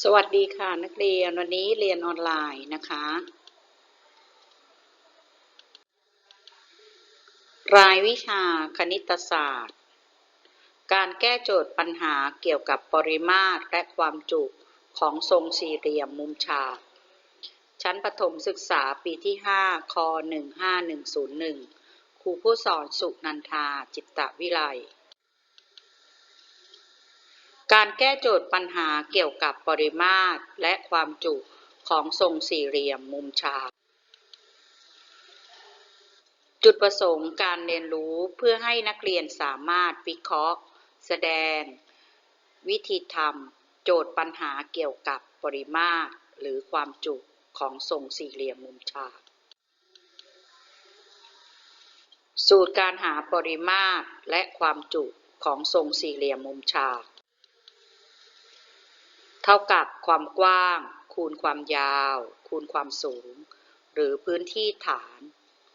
สวัสดีค่ะนักเรียนวันนี้เรียนออนไลน์นะคะ รายวิชาคณิตศาสตร์ การแก้โจทย์ปัญหาเกี่ยวกับปริมาตรและความจุของทรงสี่เหลี่ยมมุมฉาก ชั้นประถมศึกษาปีที่ 5ค15101 ครูผู้สอนสุนันทาจิตตะวิไล การแก้โจทย์ปัญหาเกี่ยวกับปริมาตรและความจุของทรงสี่เหลี่ยมมุมฉาก จุดประสงค์การเรียนรู้เพื่อให้นักเรียนสามารถวิเคราะห์ แสดง วิธีทำโจทย์ปัญหาเกี่ยวกับปริมาตรหรือความจุของทรงสี่เหลี่ยมมุมฉาก สูตรการหาปริมาตรและความจุของทรงสี่เหลี่ยมมุมฉาก เท่ากับความกว้าง คูณความยาว คูณความสูง หรือพื้นที่ฐาน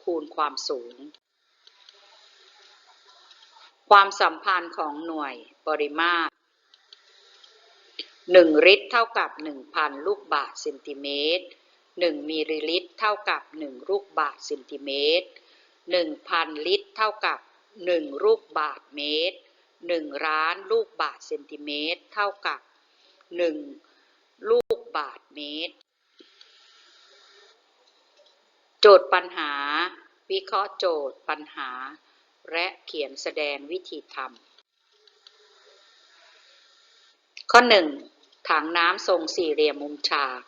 คูณความสูง ความสัมพันธ์ของหน่วยปริมาตร 1 ลิตรเท่ากับ 1,000 ลูกบาศก์เซนติเมตร 1 มิลลิลิตรเท่ากับ 1 ลูกบาศก์เซนติเมตร 1,000 ลิตรเท่ากับ 1 ลูกบาศก์เมตร 1 ล้านลูกบาศก์เซนติเมตร เท่ากับ 1ลูกบาศก์เมตร โจทย์ปัญหา วิเคราะห์โจทย์ปัญหา และเขียนแสดงวิธีทำข้อ 1. ถังน้ำทรงสี่เหลี่ยมมุมฉาก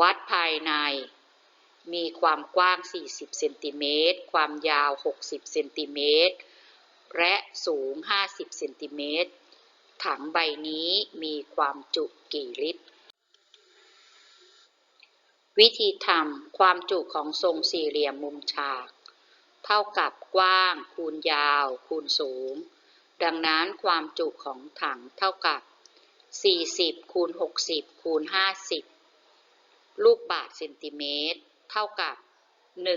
วัดภายใน มีความกว้าง 40 เซนติเมตร ความยาว 60 เซนติเมตร และสูง 50 เซนติเมตร ถังใบนี้มีความจุกี่ลิตร วิธีทำความจุของทรงสี่เหลี่ยมมุมฉาก เท่ากับกว้าง คูณยาว คูณสูง ดังนั้นความจุของถังเท่ากับ 40 คูณ 60 คูณ 50 ลูกบาศก์เซนติเมตร เท่ากับ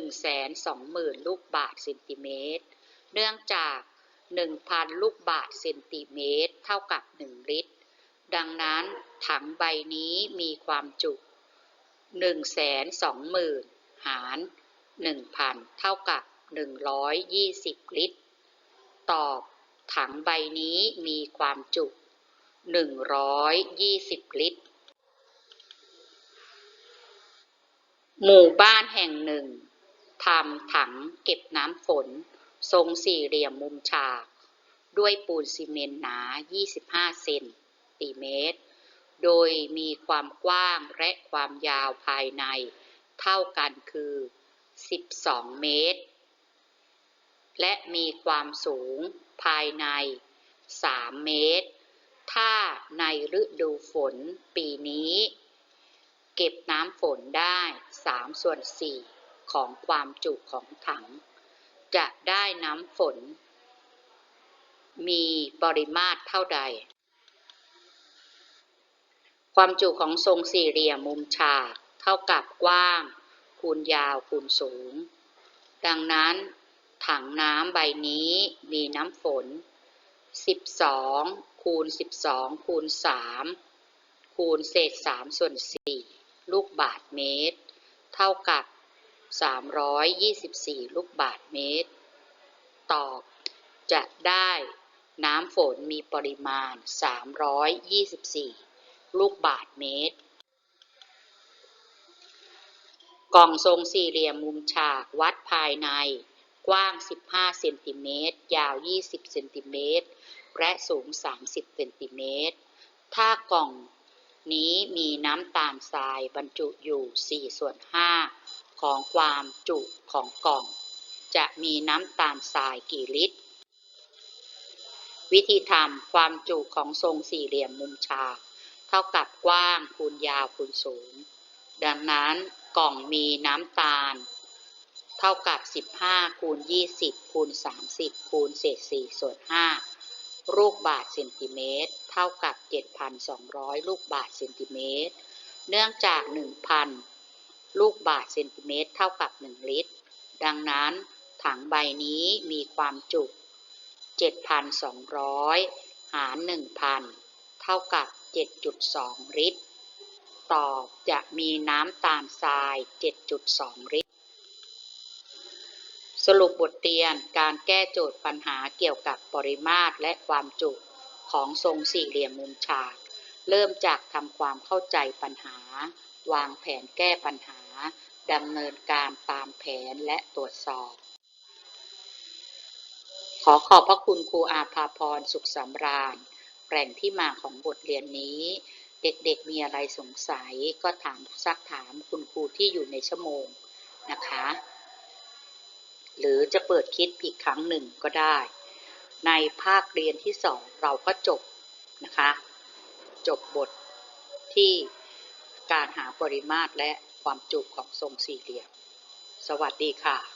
120,000 ลูกบาศก์เซนติเมตร เนื่องจาก 1,000 ลูกบาศก์เซนติเมตร เท่ากับ 1 ลิตร ดังนั้นถังใบนี้มีความจุ120,000 หาร 1,000 เท่ากับ 120 ลิตร ตอบ ถังใบนี้มีความจุ 120 ลิตร หมู่บ้านแห่งหนึ่งทำถังเก็บน้ำฝน ทรงสี่เหลี่ยมมุมฉาก ด้วยปูนซีเมนต์หนา 25 เซนติเมตร โดยมีความกว้างและความยาวภายในเท่ากันคือ 12 เมตร และมีความสูงภายใน 3 เมตร ถ้าในฤดูฝนปีนี้ เก็บน้ำฝนได้ 3 ส่วน 4 ของความจุของถัง จะได้น้ำฝน มีปริมาตรเท่าใด ความจุของทรงสี่เหลี่ยมมุมฉาก เท่ากับกว้าง คูณยาวคูณสูง ดังนั้นถังน้ำใบนี้มีน้ำฝน 12 คูณ 12 คูณ 3 คูณเศษ 3 ส่วน 4 ลูกบาศก์เมตร เท่ากับ 324 ลูกบาศก์เมตร ตอบจะได้ น้ำฝนมีปริมาณ 324 ลูกบาศก์เมตร กล่องทรงสี่เหลี่ยมมุมฉากวัดภายใน กว้าง 15 เซนติเมตร ยาว 20 เซนติเมตร และสูง 30 เซนติเมตร ถ้ากล่องนี้มีน้ำตาลทรายบรรจุอยู่ 4 ส่วน 5 ของความจุของกล่อง จะมีน้ำตาลทรายกี่ลิตร วิธีทำความจุของทรงสี่เหลี่ยมมุมฉากเท่ากับกว้างคูณยาวคูณสูง ดังนั้นกล่องมีน้ำตาล เท่ากับ 15คูณ20คูณ30คูณเศษ4ส่วน5ลูกบาศก์เซนติเมตร เท่ากับ 7,200 ลูกบาศก์เซนติเมตร เนื่องจาก 1,000 ลูกบาศก์เซนติเมตร เท่ากับ 1 ลิตร ดังนั้นถังใบนี้มีความจุ 7,200 หาร 1,000 เท่ากับ 7.2 ลิตรสอบจะมีน้ำตาลทราย 7.2 ลิตร สรุปบทเรียนการแก้โจทย์ปัญหาเกี่ยวกับปริมาตรและความจุของทรงสี่เหลี่ยมมุมฉาก เริ่มจากทำความเข้าใจปัญหา วางแผนแก้ปัญหาดำเนินการตามแผนและตรวจสอบ ขอขอบพระคุณครูอาภาพรสุขสำราญแหล่งที่มาของบทเรียนนี้ เด็กๆมีอะไรสงสัยก็ถามซักถามคุณครูที่อยู่ในชั่วโมงนะคะ หรือจะเปิดคลิปอีกครั้งหนึ่งก็ได้ ในภาคเรียนที่สองเราก็จบนะคะ จบบทที่การหาปริมาตรและความจุของทรงสี่เหลี่ยม สวัสดีค่ะ